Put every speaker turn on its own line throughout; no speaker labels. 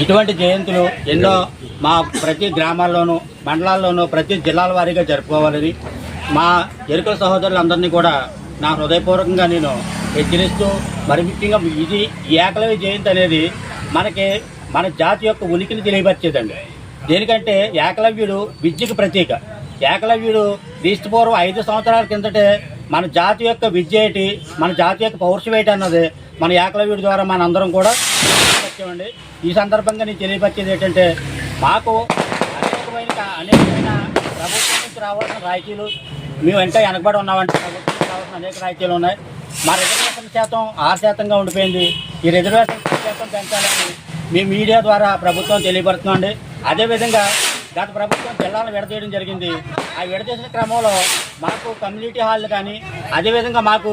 ఇటువంటి జయంతులు ఎన్నో మా ప్రతి గ్రామాల్లోనూ మండలాల్లోనూ ప్రతి జిల్లాల వారీగా జరుపుకోవాలని మా ఎరుకల సహోదరులందరినీ కూడా నా హృదయపూర్వకంగా నేను హెచ్చరిస్తూ మరి ముఖ్యంగా ఇది ఏకలవి ఏకలవ్య జయంతి అనేది మనకి మన జాతి యొక్క ఉనికిని తెలియపరిచేదండి. దేనికంటే ఏకలవ్యుడు విద్యకు ప్రతీక. ఏకలవ్యుడు క్రీస్తుపూర్వం ఐదు సంవత్సరాల కిందటే మన జాతి యొక్క విద్య ఏంటి మన జాతి యొక్క పౌరుషం ఏంటి అన్నది మన ఏకలవ్యుడి ద్వారా మనందరం కూడా తెలియపరిచామండి ఈ సందర్భంగా నేను తెలియపరిచేది ఏంటంటే మాకు అనేకమైన అనేకమైన ప్రభుత్వం నుంచి రావాల్సిన రాయితీలు మేము ఇంకా వెనకబడి ఉన్నామంటే ప్రభుత్వం రావాల్సిన అనేక రాయితీలు ఉన్నాయి. మా రిజర్వేషన్ శాతం ఆరు శాతంగా ఉండిపోయింది. ఈ రిజర్వేషన్ శాతం పెంచాలని మీ మీడియా ద్వారా ప్రభుత్వం తెలియపడుతుందండి అదేవిధంగా గత ప్రభుత్వం జిల్లాలను విడదీయడం జరిగింది. ఆ విడదీసిన క్రమంలో మాకు కమ్యూనిటీ హాల్ కానీ అదేవిధంగా మాకు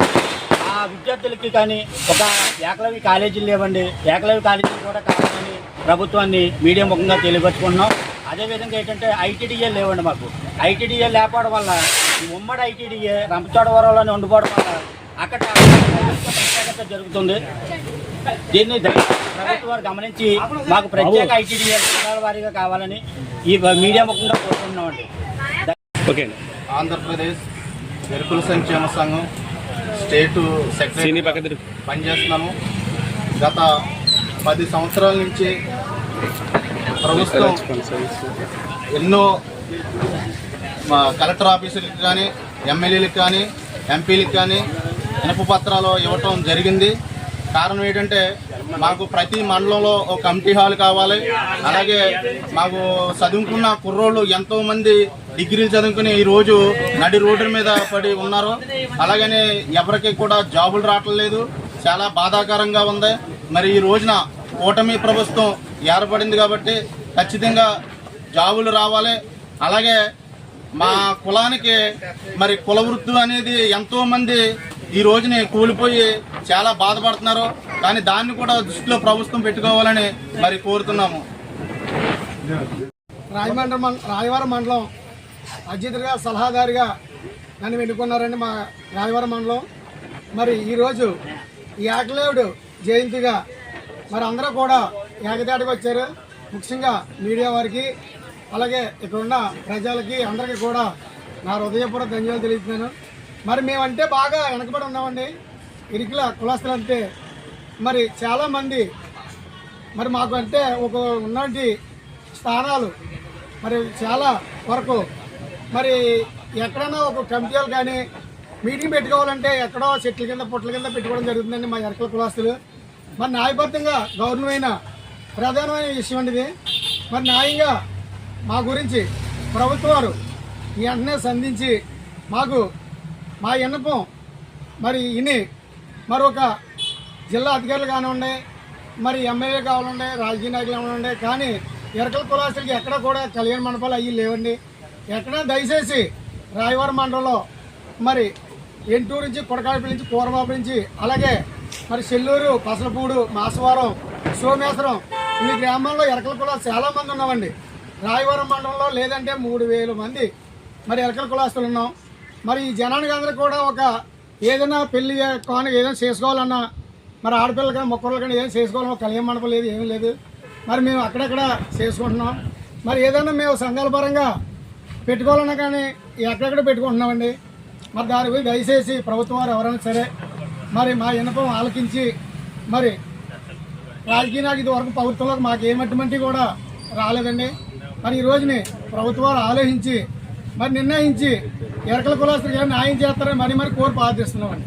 విద్యార్థులకి కానీ ఒక ఏకలవ్య కాలేజీలు లేవండి. ఏకలవ్య కాలేజీలు కూడా కావాలని ప్రభుత్వాన్ని మీడియా ముఖంగా తెలియపరుచుకుంటున్నాం. అదేవిధంగా ఏంటంటే ఐటీడీఏ లేవండి మాకు. ఐటీడీఏ లేకపోవడం వల్ల ఉమ్మడి ఐటీడీఏ రంపచోడవరంలోనే ఉండిపోవడం వల్ల అక్కడ ప్రత్యేకత జరుగుతుంది. దీన్ని దయ- ప్రభుత్వం వారు గమనించి మాకు ప్రత్యేక ఐటీడీఏ జిల్లాల వారీగా కావాలని ఈ మీడియా ముఖంగా కోరుకుంటున్నామండి.
ఆంధ్రప్రదేశ్ ఎరుకుల సంక్షేమ సంఘం స్టేటు సెక్రటరీ పనిచేస్తున్నాము. గత పది సంవత్సరాల నుంచి ప్రభుత్వం ఎన్నో మా కలెక్టర్ ఆఫీసులకు కానీ ఎమ్మెల్యేలకు కానీ ఎంపీలకు కానీ వినపు పత్రాలు ఇవ్వటం జరిగింది. కారణం ఏంటంటే మాకు ప్రతి మండలంలో ఒక కమిటీ హాల్ కావాలి. అలాగే మాకు చదువుకున్న కుర్రోళ్ళు ఎంతో మంది డిగ్రీలు చదువుకుని ఈ రోజు నడి రోడ్డు మీద పడి ఉన్నారు. అలాగనే ఎవరికి కూడా జాబులు రావట్లేదు. చాలా బాధాకరంగా ఉంది. మరి ఈ రోజున కూటమి ప్రభుత్వం ఏర్పడింది కాబట్టి ఖచ్చితంగా జాబులు రావాలి. అలాగే మా కులానికి మరి కుల వృత్తి అనేది ఎంతో మంది ఈ రోజుని కూలిపోయి చాలా బాధపడుతున్నారు. కానీ దాన్ని కూడా దృష్టిలో ప్రభుత్వం పెట్టుకోవాలని మరి కోరుతున్నాము.
రాజమండ్రి మం రాయవరం మండలం అధ్యక్షుడిగా సలహాదారుగా నన్ను ఎన్నుకున్నారండి మా రాయవరం మండలం. మరి ఈరోజు ఈ ఏకలేవుడు జయంతిగా మరి అందరూ కూడా ఏకదాటికి వచ్చారు. ముఖ్యంగా మీడియా వారికి అలాగే ఇక్కడ ఉన్న ప్రజలకి అందరికీ కూడా నా హృదయపూర్వక ధన్యవాదాలు తెలుపుతున్నాను మరి మేమంటే బాగా వెనకబడి ఉన్నామండి. ఇరికిల కులస్తులు అంటే మరి చాలామంది మరి మాకు అంటే ఒక ఉన్నటి స్థానాలు మరి చాలా వరకు మరి ఎక్కడైనా ఒక కమిటీలు కానీ మీటింగ్ పెట్టుకోవాలంటే ఎక్కడో చెట్ల కింద పుట్ల కింద పెట్టుకోవడం జరుగుతుందండి మా ఎరకల కులాస్తులు. మరి న్యాయబద్ధంగా గౌరవమైన ప్రధానమైన విషయం అండి ఇది. మరి న్యాయంగా మా గురించి ప్రభుత్వం వారు వెంటనే సంధించి మాకు మా విన్నపం మరి ఇని మరొక జిల్లా అధికారులు కానివ్వండి మరి ఎమ్మెల్యే కావాలండి రాజకీయ నాయకులు కావాలండి కానీ ఎరకల కులాసులకి ఎక్కడ కూడా కళ్యాణ మండపాలు అయ్యి లేవండి. ఎక్కడ దయచేసి రాయవరం మండలంలో మరి ఎంటూరు నుంచి కొడకాడపల్లి నుంచి కూరబాబు నుంచి అలాగే మరి చెల్లూరు పసలపూడు మాసవరం సోమేశ్వరం ఈ గ్రామాల్లో ఎరకల కులాలు చాలా మంది ఉన్నామండి. రాయవరం మండలంలో లేదంటే మూడు వేల మంది మరి ఎరకల కులాస్తులు ఉన్నాం. మరి ఈ జనానికి అందరూ కూడా ఒక ఏదైనా పెళ్ళి కానీ ఏదైనా చేసుకోవాలన్నా మరి ఆడపిల్లలు కానీ మొక్కలు కానీ ఏదైనా చేసుకోవాలన్నా కళ్యాణ మండపం లేదు ఏమీ లేదు. మరి మేము అక్కడక్కడ చేసుకుంటున్నాం. మరి ఏదైనా మేము సంఘాల పరంగా పెట్టుకోవాలన్నా కానీ ఎక్కడెక్కడ పెట్టుకుంటున్నామండి? మరి దాని పోయి దయచేసి ప్రభుత్వం వారు ఎవరైనా సరే మరి మా విన్నపం ఆలకించి మరి రాజకీయ నాకు ఇదివరకు ప్రభుత్వంలోకి మాకు ఏమటువంటి కూడా రాలేదండి. మరి ఈ రోజుని ప్రభుత్వం వారు ఆలోచించి మరి నిర్ణయించి ఎరకల కులాస్తులు ఏమైనా న్యాయం చేస్తారని మరి మరి కోరి బాధిస్తున్నామండి